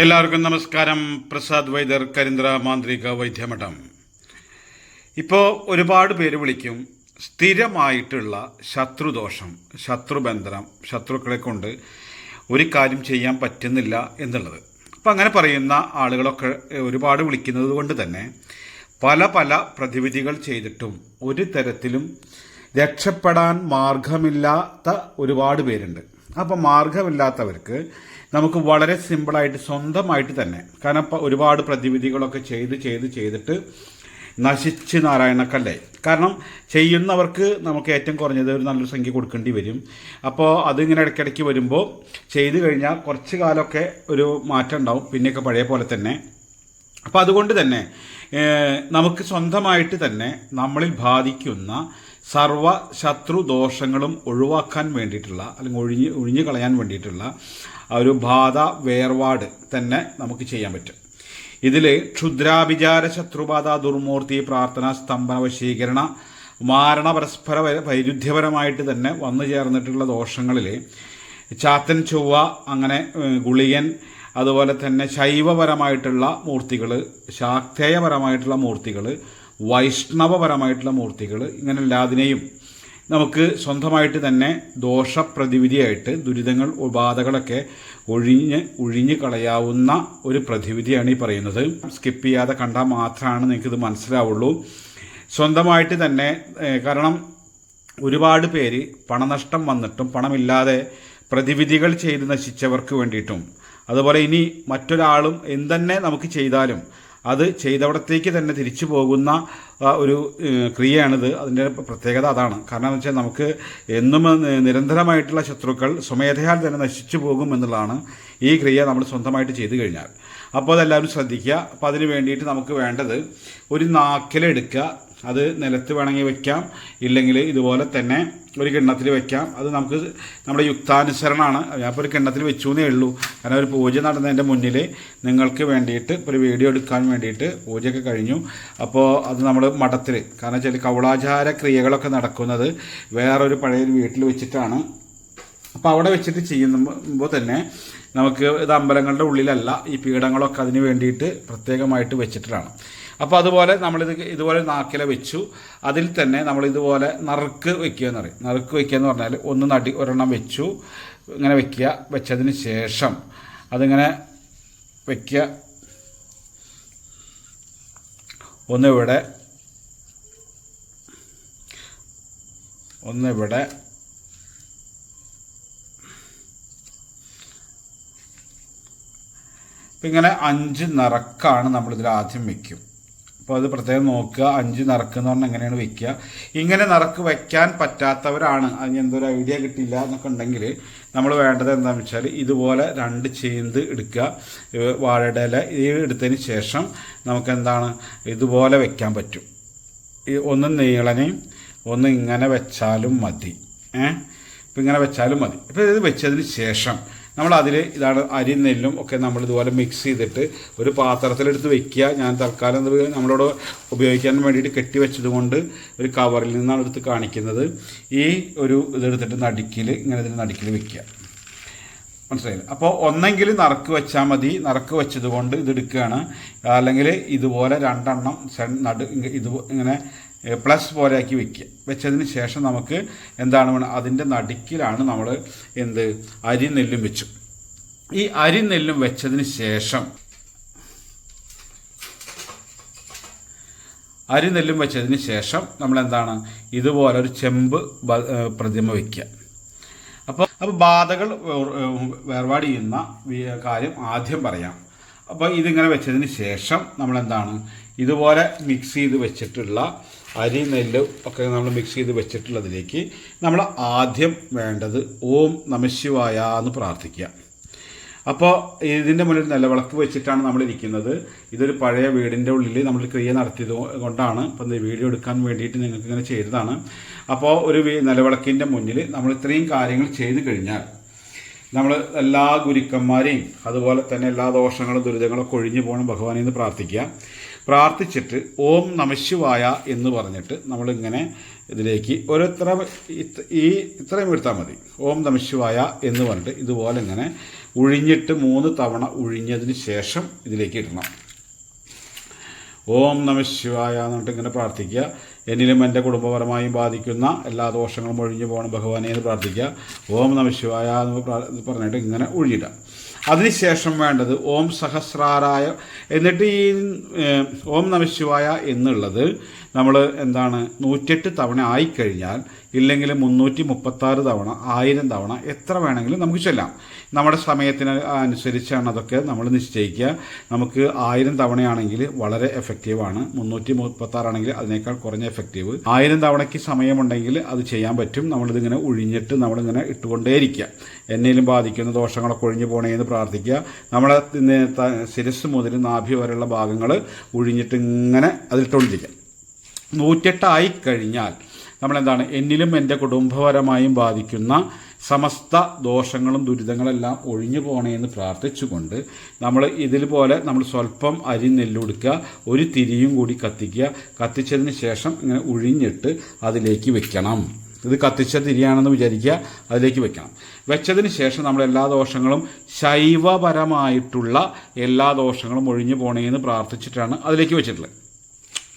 എല്ലാവർക്കും നമസ്കാരം. പ്രസാദ് വൈദ്യർ കരിന്ദ്ര മാന്ത്രിക വൈദ്യമഠം. ഇപ്പോൾ ഒരുപാട് പേര് വിളിക്കും. സ്ഥിരമായിട്ടുള്ള ശത്രുദോഷം ശത്രുബന്ധനം ശത്രുക്കളെ കൊണ്ട് ഒരു കാര്യം ചെയ്യാൻ പറ്റുന്നില്ല എന്നുള്ളത്. അപ്പം അങ്ങനെ പറയുന്ന ആളുകളൊക്കെ ഒരുപാട് വിളിക്കുന്നത് കൊണ്ട് തന്നെ പല പല പ്രതിവിധികൾ ചെയ്തിട്ടും ഒരു തരത്തിലും രക്ഷപ്പെടാൻ മാർഗമില്ലാത്ത ഒരുപാട് പേരുണ്ട്. അപ്പം മാർഗമില്ലാത്തവർക്ക് നമുക്ക് വളരെ സിമ്പിളായിട്ട് സ്വന്തമായിട്ട് തന്നെ കാരണം ഒരുപാട് പ്രതിവിധികളൊക്കെ ചെയ്ത് ചെയ്ത് ചെയ്തിട്ട് നശിച്ച് നാരായണക്കല്ലേ? കാരണം ചെയ്യുന്നവർക്ക് നമുക്ക് ഏറ്റവും കുറഞ്ഞത് ഒരു നല്ലൊരു സംഖ്യ കൊടുക്കേണ്ടി വരും. അപ്പോൾ അതിങ്ങനെ ഇടയ്ക്കിടയ്ക്ക് വരുമ്പോൾ ചെയ്തു കഴിഞ്ഞാൽ കുറച്ച് കാലമൊക്കെ ഒരു മാറ്റം ഉണ്ടാവും പിന്നെയൊക്കെ പഴയ പോലെ തന്നെ. അപ്പോൾ അതുകൊണ്ട് തന്നെ നമുക്ക് സ്വന്തമായിട്ട് തന്നെ നമ്മളിൽ ബാധിക്കുന്ന സർവ ശത്രു ദോഷങ്ങളും ഒഴിവാക്കാൻ വേണ്ടിയിട്ടുള്ള അല്ലെങ്കിൽ ഒഴിഞ്ഞ് ഒഴിഞ്ഞു കളയാൻ വേണ്ടിയിട്ടുള്ള ഒരു ബാധ വേർപാട് തന്നെ നമുക്ക് ചെയ്യാൻ പറ്റും. ഇതിൽ ക്ഷുദ്രാഭിചാര ശത്രുബാധ ദുർമൂർത്തി പ്രാർത്ഥന സ്തംഭന വശീകരണ മാരണ പരസ്പര വൈരുദ്ധ്യപരമായിട്ട് തന്നെ വന്നു ചേർന്നിട്ടുള്ള ദോഷങ്ങളിൽ ചാത്തൻ ചൊവ്വ അങ്ങനെ ഗുളികൻ അതുപോലെ തന്നെ ശൈവപരമായിട്ടുള്ള മൂർത്തികൾ ശാക്തേയപരമായിട്ടുള്ള മൂർത്തികൾ വൈഷ്ണവപരമായിട്ടുള്ള മൂർത്തികൾ ഇങ്ങനെ എല്ലാതിനെയും നമുക്ക് സ്വന്തമായിട്ട് തന്നെ ദോഷപ്രതിവിധിയായിട്ട് ദുരിതങ്ങൾ ബാധകളൊക്കെ ഒഴിഞ്ഞ് ഒഴിഞ്ഞ് കളയാവുന്ന ഒരു പ്രതിവിധിയാണ് ഈ പറയുന്നത്. സ്കിപ്പ് ചെയ്യാതെ കണ്ടാൽ മാത്രമാണ് നിങ്ങൾക്കിത് മനസ്സിലാവുള്ളൂ. സ്വന്തമായിട്ട് തന്നെ കാരണം ഒരുപാട് പേര് പണനഷ്ടം വന്നിട്ടും പണമില്ലാതെ പ്രതിവിധികൾ ചെയ്ത് നശിച്ചവർക്ക് വേണ്ടിയിട്ടും. അതുപോലെ ഇനി മറ്റൊരാളും എന്തെന്നെ നമുക്ക് ചെയ്താലും അത് ചെയ്തവിടത്തേക്ക് തന്നെ തിരിച്ചു പോകുന്ന ഒരു ക്രിയയാണിത്. അതിന്റെ പ്രത്യേകത അതാണ്. കാരണം എന്ന് വെച്ചാൽ നമുക്ക് എന്നും നിരന്തരമായിട്ടുള്ള ശത്രുക്കൾ സ്വമേധയാൽ തന്നെ നശിച്ചു പോകും എന്നുള്ളതാണ് ഈ ക്രിയ നമ്മൾ സ്വന്തമായിട്ട് ചെയ്തു കഴിഞ്ഞാൽ. അപ്പോൾ അതെല്ലാവരും ശ്രദ്ധിക്കുക. അപ്പോൾ അതിന് വേണ്ടിയിട്ട് നമുക്ക് വേണ്ടത് ഒരു നാക്കിലെടുക്കുക. അത് നിലത്ത് വേണമെങ്കിൽ വെക്കാം. ഇല്ലെങ്കിൽ ഇതുപോലെ തന്നെ ഒരു കിണ്ണത്തിൽ വെക്കാം. അത് നമുക്ക് നമ്മുടെ യുക്താനുസരണമാണ്. ഞാനിപ്പോൾ ഒരു കിണ്ണത്തിൽ വെച്ചു എന്നേ ഉള്ളൂ. കാരണം ഒരു പൂജ നടന്നതിന്റെ മുന്നിൽ നിങ്ങൾക്ക് വേണ്ടിയിട്ട് ഒരു വീഡിയോ എടുക്കാൻ വേണ്ടിയിട്ട് പൂജയൊക്കെ കഴിഞ്ഞു. അപ്പോൾ അത് നമ്മൾ മഠത്തിൽ കാരണം വെച്ചാൽ കൗളാചാര ക്രിയകളൊക്കെ നടക്കുന്നത് വേറൊരു പഴയ വീട്ടിൽ വെച്ചിട്ടാണ്. അപ്പോൾ അവിടെ വെച്ചിട്ട് ചെയ്യുമ്പോൾ തന്നെ നമുക്ക് ഇത് അമ്പലങ്ങളുടെ ഉള്ളിലല്ല ഈ പീഠങ്ങളൊക്കെ അതിന് വേണ്ടിയിട്ട് പ്രത്യേകമായിട്ട് വെച്ചിട്ടാണ്. അപ്പോൾ അതുപോലെ നമ്മളിത് ഇതുപോലെ നാക്കില വെച്ചു. അതിൽ തന്നെ നമ്മൾ ഇതുപോലെ നറുക്ക് വെക്കുക എന്ന് പറയും. നറുക്ക് വെക്കുക എന്ന് പറഞ്ഞാൽ ഒന്ന് നടി ഒരെണ്ണം വെച്ചു. ഇങ്ങനെ വെക്കുക. വെച്ചതിന് ശേഷം അതിങ്ങനെ വെക്കുക. ഒന്നിവിടെ. ഒന്നിവിടെ. ഇങ്ങനെ അഞ്ച് നിറക്കാണ് നമ്മളിതിൽ ആദ്യം വെക്കും. അപ്പോൾ അത് പ്രത്യേകം നോക്കുക. അഞ്ച് നിറക്ക് പറഞ്ഞാൽ എങ്ങനെയാണ് വെക്കുക. ഇങ്ങനെ നിറക്ക് വയ്ക്കാൻ പറ്റാത്തവരാണ്. അതിന് എന്തൊരു ഐഡിയ കിട്ടില്ല എന്നൊക്കെ ഉണ്ടെങ്കിൽ നമ്മൾ വേണ്ടത് എന്താണെന്ന് വെച്ചാൽ ഇതുപോലെ രണ്ട് ചേന്ത് എടുക്കുക. വാഴയുടെ ഇല എടുത്തതിന് ശേഷം നമുക്ക് എന്താണ് ഇതുപോലെ വെക്കാൻ പറ്റും. ഒന്ന് നീളനെയും ഒന്ന് ഇങ്ങനെ വെച്ചാലും മതി. ഏഹ് ഇപ്പം ഇങ്ങനെ വെച്ചാലും മതി. ഇപ്പം ഇത് വെച്ചതിന് ശേഷം നമ്മൾ അതിൽ ഇതാണ് അരി നെല്ലും ഒക്കെ നമ്മൾ ഇതുപോലെ മിക്സ് ചെയ്തിട്ട് ഒരു പാത്രത്തിലെടുത്ത് വെക്കുക. ഞാൻ തൽക്കാലം നമ്മളോട് ഉപയോഗിക്കാൻ വേണ്ടിയിട്ട് കെട്ടി വെച്ചതുകൊണ്ട് ഒരു കവറിൽ നിന്നാണ് എടുത്ത് കാണിക്കുന്നത്. ഈ ഒരു ഇതെടുത്തിട്ട് നടുക്കിൽ ഇങ്ങനെ ഇതിന് നടുക്കിൽ വെക്കുക. മനസ്സിലായില്ല? അപ്പോൾ ഒന്നെങ്കിൽ നറുക്ക് വെച്ചാൽ മതി. നറുക്ക് വെച്ചത് കൊണ്ട് ഇതെടുക്കുകയാണ് അല്ലെങ്കിൽ ഇതുപോലെ രണ്ടെണ്ണം നടു ഇത് ഇങ്ങനെ പ്ലസ് പോലെയാക്കി വെക്കുക വെച്ചതിന് ശേഷം നമുക്ക് എന്താണ് വേണം? അതിന്റെ നടുക്കിലാണ് നമ്മൾ എന്ത്? അരി നെല്ലും വെച്ചു. ഈ അരി നെല്ലും വെച്ചതിന് ശേഷം അരി നെല്ലും വെച്ചതിന് ശേഷം നമ്മൾ എന്താണ്? ഇതുപോലെ ഒരു ചെമ്പ് പ്രതിമ വയ്ക്കുക അപ്പോൾ അപ്പോൾ ബാധകൾ വേർ- വേർപാട് ചെയ്യുന്ന കാര്യം ആദ്യം പറയാം. അപ്പോൾ ഇതിങ്ങനെ വെച്ചതിന് ശേഷം നമ്മൾ എന്താണ്? ഇതുപോലെ മിക്സ് ചെയ്ത് വെച്ചിട്ടുള്ള അരി നെല്ല് ഒക്കെ നമ്മൾ മിക്സ് ചെയ്ത് വെച്ചിട്ടുള്ളതിലേക്ക് നമ്മൾ ആദ്യം വേണ്ടത് ഓം നമശിവായ എന്ന് പ്രാർത്ഥിക്കുക. അപ്പോൾ ഇതിന്റെ മുന്നിൽ നിലവിളക്ക് വെച്ചിട്ടാണ് നമ്മൾ ഇരിക്കുന്നത് ഇതൊരു പഴയ വീടിന്റെ ഉള്ളിൽ നമ്മൾ ക്രിയ നടത്തിയത് കൊണ്ടാണ് ഇപ്പം വീഡിയോ എടുക്കാൻ വേണ്ടിയിട്ട് നിങ്ങൾക്ക് ഇങ്ങനെ ചെയ്തതാണ്. അപ്പോൾ ഒരു നിലവിളക്കിന്റെ മുന്നിൽ നമ്മൾ ഇത്രയും കാര്യങ്ങൾ ചെയ്തു കഴിഞ്ഞാൽ നമ്മൾ എല്ലാ ഗുരുക്കന്മാരെയും അതുപോലെ തന്നെ എല്ലാ ദോഷങ്ങളും ദുരിതങ്ങളൊക്കെ ഒഴിഞ്ഞു പോകണം ഭഗവാനെ എന്ന് പ്രാർത്ഥിക്കുക. പ്രാർത്ഥിച്ചിട്ട് ഓം നമശിവായ എന്ന് പറഞ്ഞിട്ട് നമ്മളിങ്ങനെ ഇതിലേക്ക് ഓരോരുത്തര ഈ ഇത്രയും എടുത്താൽ മതി. ഓം നമശിവായ എന്ന് പറഞ്ഞിട്ട് ഇതുപോലെ ഇങ്ങനെ ഉഴിഞ്ഞിട്ട് മൂന്ന് തവണ ഉഴിഞ്ഞതിന് ശേഷം ഇതിലേക്ക് ഇടണം. ഓം നമശിവായ എന്നിട്ട് ഇങ്ങനെ പ്രാർത്ഥിക്കുക. എന്നിലും എന്റെ കുടുംബപരമായും ബാധിക്കുന്ന എല്ലാ ദോഷങ്ങളും ഒഴിഞ്ഞു പോകണം ഭഗവാനെ എന്ന് പ്രാർത്ഥിക്കുക. ഓം നമശിവായ എന്ന് പറഞ്ഞിട്ട് ഇങ്ങനെ ഒഴിയിടാം അതിനുശേഷം വേണ്ടത് ഓം സഹസ്രാരായ. എന്നിട്ട് ഈ ഓം നമശിവായ എന്നുള്ളത് നമ്മൾ എന്താണ് നൂറ്റെട്ട് തവണ ആയിക്കഴിഞ്ഞാൽ ഇല്ലെങ്കിൽ മുന്നൂറ്റി മുപ്പത്താറ് തവണ ആയിരം തവണ എത്ര വേണമെങ്കിലും നമുക്ക് ചെല്ലാം. നമ്മുടെ സമയത്തിന് അനുസരിച്ചാണ് അതൊക്കെ നമ്മൾ നിശ്ചയിക്കുക. നമുക്ക് ആയിരം തവണയാണെങ്കിൽ വളരെ എഫക്റ്റീവാണ് മുന്നൂറ്റി മുപ്പത്താറാണെങ്കിൽ അതിനേക്കാൾ കുറഞ്ഞ എഫക്റ്റീവ് ആയിരം തവണയ്ക്ക് സമയമുണ്ടെങ്കിൽ അത് ചെയ്യാൻ പറ്റും. നമ്മളിതിങ്ങനെ ഒഴിഞ്ഞിട്ട് നമ്മളിങ്ങനെ ഇട്ടുകൊണ്ടേയിരിക്കുക. എന്നേലും ബാധിക്കുന്ന ദോഷങ്ങളൊക്കെ ഒഴിഞ്ഞു പോണേന്ന് പ്രാർത്ഥിക്കുക. നമ്മളെ ശിരസ് മുതൽ നാഭി വരെയുള്ള ഭാഗങ്ങൾ ഒഴിഞ്ഞിട്ട് ഇങ്ങനെ അതിലിട്ടുകൊണ്ടിരിക്കുക. നൂറ്റെട്ടായി കഴിഞ്ഞാൽ നമ്മളെന്താണ്? എന്നിലും എന്റെ കുടുംബപരമായും ബാധിക്കുന്ന സമസ്ത ദോഷങ്ങളും ദുരിതങ്ങളെല്ലാം ഒഴിഞ്ഞു പോകണേന്ന് പ്രാർത്ഥിച്ചുകൊണ്ട് നമ്മൾ ഇതിൽ പോലെ നമ്മൾ സ്വല്പം അരി നെല്ലുടുക്കുക ഒരു തിരിയും കൂടി കത്തിക്കുക. കത്തിച്ചതിന് ശേഷം ഇങ്ങനെ ഉഴിഞ്ഞിട്ട് അതിലേക്ക് വെക്കണം. ഇത് കത്തിച്ച തിരിയാണെന്ന് വിചാരിക്കുക അതിലേക്ക് വെക്കണം. വെച്ചതിന് ശേഷം നമ്മൾ എല്ലാ ദോഷങ്ങളും ശൈവപരമായിട്ടുള്ള എല്ലാ ദോഷങ്ങളും ഒഴിഞ്ഞു പോകണേന്ന് പ്രാർത്ഥിച്ചിട്ടാണ് അതിലേക്ക് വെച്ചിട്ടുള്ളത്.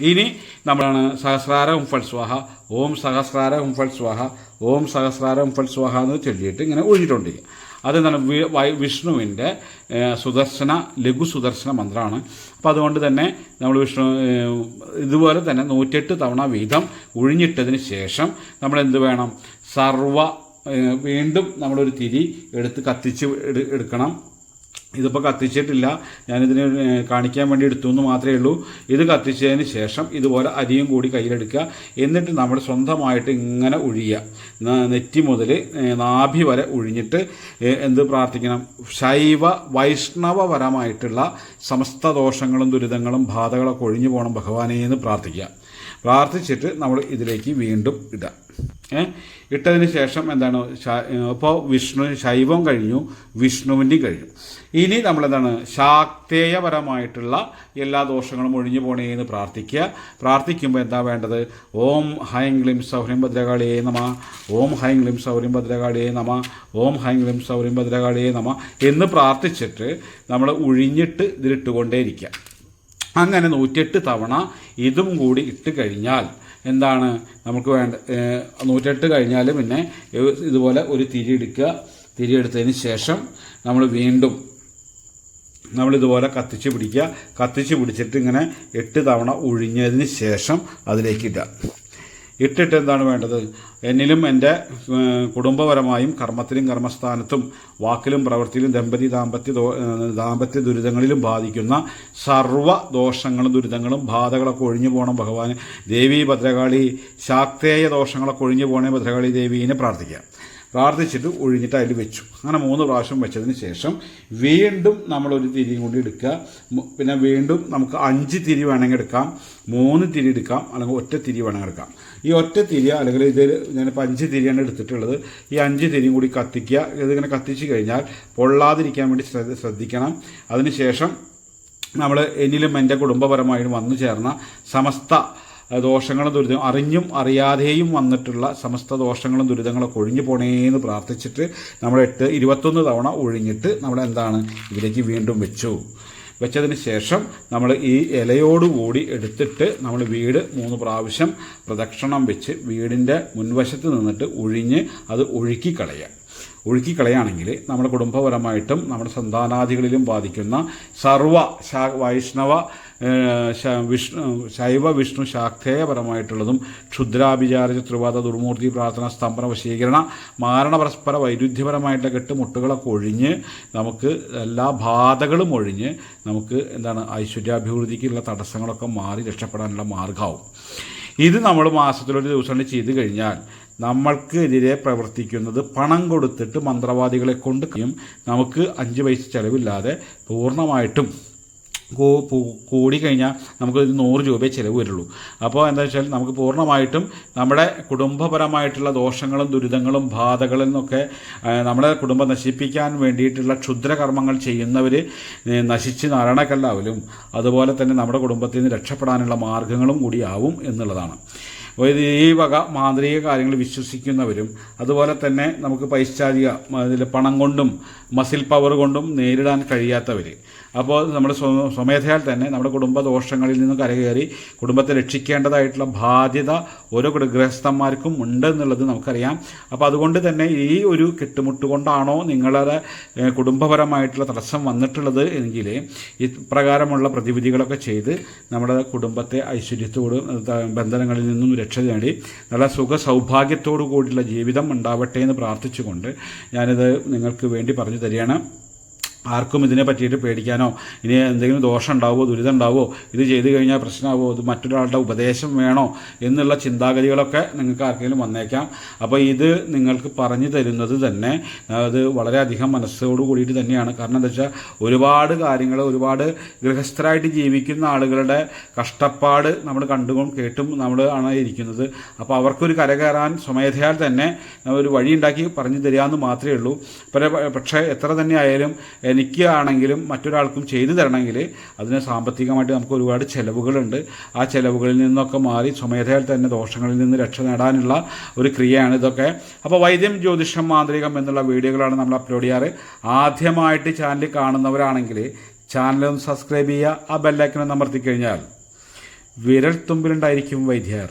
ഇനി നമ്മളാണ് സഹസ്രാര ഉംഫൽ സ്വാഹ ഓം സഹസ്രാര ഉംഫൽ സ്വാഹ ഓം സഹസ്രാര ഉംഫൽ സ്വാഹ എന്ന് ചൊല്ലിയിട്ട് ഇങ്ങനെ ഒഴിഞ്ഞിട്ടുണ്ടിരിക്കുക. അതെന്താണ്? വിഷ്ണുവിന്റെ സുദർശന ലഘു സുദർശന മന്ത്രമാണ് അപ്പോൾ അതുകൊണ്ട് തന്നെ നമ്മൾ വിഷ്ണു ഇതുപോലെ തന്നെ നൂറ്റെട്ട് തവണ വീതം ഒഴിഞ്ഞിട്ടതിന് ശേഷം നമ്മൾ എന്ത് വേണം? സർവ വീണ്ടും നമ്മളൊരു തിരി എടുത്ത് കത്തിച്ച് എടുക്കണം. ഇതിപ്പോൾ കത്തിച്ചിട്ടില്ല. ഞാനിതിന് കാണിക്കാൻ വേണ്ടി എടുത്തു എന്ന് മാത്രമേ ഉള്ളൂ. ഇത് കത്തിച്ചതിന് ശേഷം ഇതുപോലെ അരിയും കൂടി കയ്യിലെടുക്കുക. എന്നിട്ട് നമ്മൾ സ്വന്തമായിട്ട് ഇങ്ങനെ ഒഴിയുക നെറ്റി മുതൽ നാഭി വരെ ഒഴിഞ്ഞിട്ട് എന്ത് പ്രാർത്ഥിക്കണം? ശൈവ വൈഷ്ണവപരമായിട്ടുള്ള സമസ്ത ദോഷങ്ങളും ദുരിതങ്ങളും ബാധകളൊക്കെ ഒഴിഞ്ഞു പോകണം ഭഗവാനെ എന്ന് പ്രാർത്ഥിക്കുക. പ്രാർത്ഥിച്ചിട്ട് നമ്മൾ ഇതിലേക്ക് വീണ്ടും ഇടാം ഇട്ടതിന് ശേഷം എന്താണ്? ഇപ്പോൾ വിഷ്ണു ശൈവം കഴിഞ്ഞു വിഷ്ണുവിന്റെയും കഴിഞ്ഞു. ഇനി നമ്മളെന്താണ്? ശാക്തേയപരമായിട്ടുള്ള എല്ലാ ദോഷങ്ങളും ഒഴിഞ്ഞു പോണേ എന്ന് പ്രാർത്ഥിക്കുക. പ്രാർത്ഥിക്കുമ്പോൾ എന്താ വേണ്ടത്? ഓം ഹൈം ക്ലിം സൗര്യം ഭദ്രകാളിയേ നമ. ഓം ഹൈം ക്ലിം സൗര്യം ഭദ്രകാളിയേ നമ. ഓം ഹൈം ക്ലിം സൗര്യം ഭദ്രകാളിയേ നമ എന്ന് പ്രാർത്ഥിച്ചിട്ട് നമ്മൾ ഒഴിഞ്ഞിട്ട് ഇതിലിട്ടുകൊണ്ടേയിരിക്കുക. അങ്ങനെ നൂറ്റെട്ട് തവണ ഇതും കൂടി ഇട്ട് കഴിഞ്ഞാൽ എന്താണ്? നമുക്ക് വേണ്ട നൂറ്റെട്ട് കഴിഞ്ഞാൽ പിന്നെ ഇതുപോലെ ഒരു തിരി എടുക്കുക. തിരി എടുത്തതിന് ശേഷം നമ്മൾ വീണ്ടും നമ്മളിതുപോലെ കത്തിച്ച് പിടിക്കുക. കത്തിച്ച് പിടിച്ചിട്ട് ഇങ്ങനെ എട്ട് തവണ ഒഴിഞ്ഞതിന് ശേഷം അതിലേക്ക് ഇടുക. ഇട്ടിട്ട് എന്താണ് വേണ്ടത്? എന്നിലും എന്റെ കുടുംബപരമായും കർമ്മത്തിലും കർമ്മസ്ഥാനത്തും വാക്കിലും പ്രവൃത്തിയിലും ദമ്പതി ദാമ്പത്യ ദാമ്പത്യ ദുരിതങ്ങളിലും ബാധിക്കുന്ന സർവ ദോഷങ്ങളും ദുരിതങ്ങളും ബാധകളൊക്കെ ഒഴിഞ്ഞു പോകണം ഭഗവാൻ ദേവി ഭദ്രകാളി ശാക്തേയ ദോഷങ്ങളൊക്കെ ഒഴിഞ്ഞു പോകണേ ഭദ്രകാളി ദേവീനെ പ്രാർത്ഥിക്കുക പ്രാർത്ഥിച്ചിട്ട് ഒഴിഞ്ഞിട്ട് അതിൽ വെച്ചു. അങ്ങനെ മൂന്ന് പ്രാവശ്യം വെച്ചതിന് ശേഷം വീണ്ടും നമ്മളൊരു തിരിയും കൂടി എടുക്കുക. പിന്നെ വീണ്ടും നമുക്ക് അഞ്ച് തിരി വേണമെങ്കിൽ എടുക്കാം. മൂന്ന് തിരി എടുക്കാം. അല്ലെങ്കിൽ ഒറ്റ തിരി വേണമെങ്കിൽ എടുക്കാം. ഈ ഒറ്റ തിരി അല്ലെങ്കിൽ ഇതിൽ ഞാനിപ്പോൾ അഞ്ച് തിരിയാണ് എടുത്തിട്ടുള്ളത്. ഈ അഞ്ച് തിരിയും കൂടി കത്തിക്കുക. ഇതിങ്ങനെ കത്തിച്ച് കഴിഞ്ഞാൽ പൊള്ളാതിരിക്കാൻ വേണ്ടി ശ്രദ്ധ ശ്രദ്ധിക്കണം. അതിനുശേഷം നമ്മൾ എന്നിലും എന്റെ കുടുംബപരമായും വന്നു ചേർന്ന സമസ്ത ദോഷങ്ങളും ദുരിതം അറിഞ്ഞും അറിയാതെയും വന്നിട്ടുള്ള സമസ്ത ദോഷങ്ങളും ദുരിതങ്ങളൊക്കെ ഒഴിഞ്ഞു പോണേന്ന് പ്രാർത്ഥിച്ചിട്ട് നമ്മൾ എട്ട് ഇരുപത്തൊന്ന് തവണ ഒഴിഞ്ഞിട്ട് നമ്മൾ എന്താണ് ഇതിലേക്ക് വീണ്ടും വെച്ചു. വെച്ചതിന് ശേഷം നമ്മൾ ഈ ഇലയോടുകൂടി എടുത്തിട്ട് നമ്മൾ വീട് മൂന്ന് പ്രാവശ്യം പ്രദക്ഷിണം വെച്ച് വീടിന്റെ മുൻവശത്ത് നിന്നിട്ട് ഒഴിഞ്ഞ് അത് ഒഴുക്കി കളയുക ഒഴുക്കിക്കളയാണെങ്കിൽ നമ്മുടെ കുടുംബപരമായിട്ടും നമ്മുടെ സന്താനാദികളിലും ബാധിക്കുന്ന സർവ വൈഷ്ണവ വിഷ്ണു ശൈവ വിഷ്ണു ശാക്തേയപരമായിട്ടുള്ളതും ക്ഷുദ്രാഭിചാര ചതുർവാദ ദുർമൂർത്തി പ്രാർത്ഥന സ്തംഭന വശീകരണ മാരണ പരസ്പര വൈരുദ്ധ്യപരമായിട്ടുള്ള കെട്ടുമുട്ടുകളൊക്കെ ഒഴിഞ്ഞ് നമുക്ക് എല്ലാ ബാധകളും ഒഴിഞ്ഞ് നമുക്ക് എന്താണ് ഐശ്വര്യാഭിവൃദ്ധിക്കുള്ള തടസ്സങ്ങളൊക്കെ മാറി രക്ഷപ്പെടാനുള്ള മാർഗമാവും ഇത് നമ്മൾ മാസത്തിലൊരു ദിവസം ചെയ്ത് കഴിഞ്ഞാൽ നമ്മൾക്കെതിരെ പ്രവർത്തിക്കുന്നത് പണം കൊടുത്തിട്ട് മന്ത്രവാദികളെ കൊണ്ട് നമുക്ക് അഞ്ച് പൈസ ചിലവില്ലാതെ പൂർണമായിട്ടും കൂടി കഴിഞ്ഞാൽ നമുക്ക് നൂറ് രൂപയെ ചിലവ് വരുള്ളൂ. അപ്പോൾ എന്താ വെച്ചാൽ നമുക്ക് പൂർണമായിട്ടും നമ്മുടെ കുടുംബപരമായിട്ടുള്ള ദോഷങ്ങളും ദുരിതങ്ങളും ബാധകളിൽ നിന്നൊക്കെ നമ്മുടെ കുടുംബം നശിപ്പിക്കാൻ വേണ്ടിയിട്ടുള്ള ക്ഷുദ്രകർമ്മങ്ങൾ ചെയ്യുന്നവർ നശിച്ച് നരണക്കല്ലാവലും. അതുപോലെ തന്നെ നമ്മുടെ കുടുംബത്തിൽ നിന്ന് രക്ഷപ്പെടാനുള്ള മാർഗങ്ങളും കൂടിയാവും എന്നുള്ളതാണ്. ഇത് ഈ വക മാന്ത്രിക കാര്യങ്ങൾ വിശ്വസിക്കുന്നവരും അതുപോലെ തന്നെ നമുക്ക് പൈശാചിക അതിൽ പണം കൊണ്ടും മസിൽ പവർ കൊണ്ടും നേരിടാൻ കഴിയാത്തവർ അപ്പോൾ നമ്മൾ സ്വ- സ്വമേധയാൽ തന്നെ നമ്മുടെ കുടുംബ ദോഷങ്ങളിൽ നിന്ന് കരകയറി കുടുംബത്തെ രക്ഷിക്കേണ്ടതായിട്ടുള്ള ബാധ്യത ഓരോ ഗൃഹസ്ഥന്മാർക്കും ഉണ്ട് എന്നുള്ളത് നമുക്കറിയാം. അപ്പോൾ അതുകൊണ്ട് തന്നെ ഈ ഒരു കെട്ടുമുട്ട് കൊണ്ടാണോ നിങ്ങളുടെ കുടുംബപരമായിട്ടുള്ള തടസ്സം വന്നിട്ടുള്ളത് എങ്കിൽ ഇപ്രകാരമുള്ള പ്രതിവിധികളൊക്കെ ചെയ്ത് നമ്മുടെ കുടുംബത്തെ ഐശ്വര്യത്തോട് ബന്ധനങ്ങളിൽ നിന്നും രക്ഷ നേടി നല്ല സുഖ സൗഭാഗ്യത്തോടു കൂടിയുള്ള ജീവിതം ഉണ്ടാവട്ടെ എന്ന് പ്രാർത്ഥിച്ചുകൊണ്ട് ഞാനിത് നിങ്ങൾക്ക് വേണ്ടി പറഞ്ഞു തരികയാണ്. ആർക്കും ഇതിനെ പറ്റിയിട്ട് പേടിക്കാനോ ഇനി എന്തെങ്കിലും ദോഷം ഉണ്ടാവുമോ ദുരിതം ഉണ്ടാവുമോ ഇത് ചെയ്തു കഴിഞ്ഞാൽ പ്രശ്നമാവുമോ ഇത് മറ്റൊരാളുടെ ഉപദേശം വേണോ എന്നുള്ള ചിന്താഗതികളൊക്കെ നിങ്ങൾക്ക് ആർക്കെങ്കിലും വന്നേക്കാം. അപ്പോൾ ഇത് നിങ്ങൾക്ക് പറഞ്ഞു തരുന്നത് തന്നെ അത് വളരെയധികം മനസ്സോട് കൂടിയിട്ട് തന്നെയാണ്. കാരണം എന്താ വെച്ചാൽ ഒരുപാട് കാര്യങ്ങൾ ഒരുപാട് ഗൃഹസ്ഥരായിട്ട് ജീവിക്കുന്ന ആളുകളുടെ കഷ്ടപ്പാട് നമ്മൾ കണ്ടും കേട്ടും നമ്മൾ ആണ് ഇരിക്കുന്നത്. അപ്പോൾ അവർക്കൊരു കരകയറാൻ സ്വമേധയാൽ തന്നെ ഒരു വഴി ഉണ്ടാക്കി പറഞ്ഞു എന്ന് മാത്രമേ ഉള്ളൂ. പക്ഷേ എത്ര തന്നെ ആയാലും എനിക്ക് ആണെങ്കിലും മറ്റൊരാൾക്കും ചെയ്തു തരണമെങ്കിൽ അതിന് സാമ്പത്തികമായിട്ട് നമുക്ക് ഒരുപാട് ചിലവുകളുണ്ട്. ആ ചിലവുകളിൽ നിന്നൊക്കെ മാറി സ്വമേധയാൽ തന്നെ ദോഷങ്ങളിൽ നിന്ന് രക്ഷ നേടാനുള്ള ഒരു ക്രിയയാണ് ഇതൊക്കെ. അപ്പോൾ വൈദ്യം ജ്യോതിഷം മാന്ത്രികം എന്നുള്ള വീഡിയോകളാണ് നമ്മൾ അപ്ലോഡ് ചെയ്യാറ്. ആദ്യമായിട്ട് ചാനൽ കാണുന്നവരാണെങ്കിൽ ചാനലൊന്ന് സബ്സ്ക്രൈബ് ചെയ്യുക ആ ബെല്ലൈക്കൺ അമർത്തി കഴിഞ്ഞാൽ വിരൽ തുമ്പിലുണ്ടായിരിക്കും വൈദ്യർ.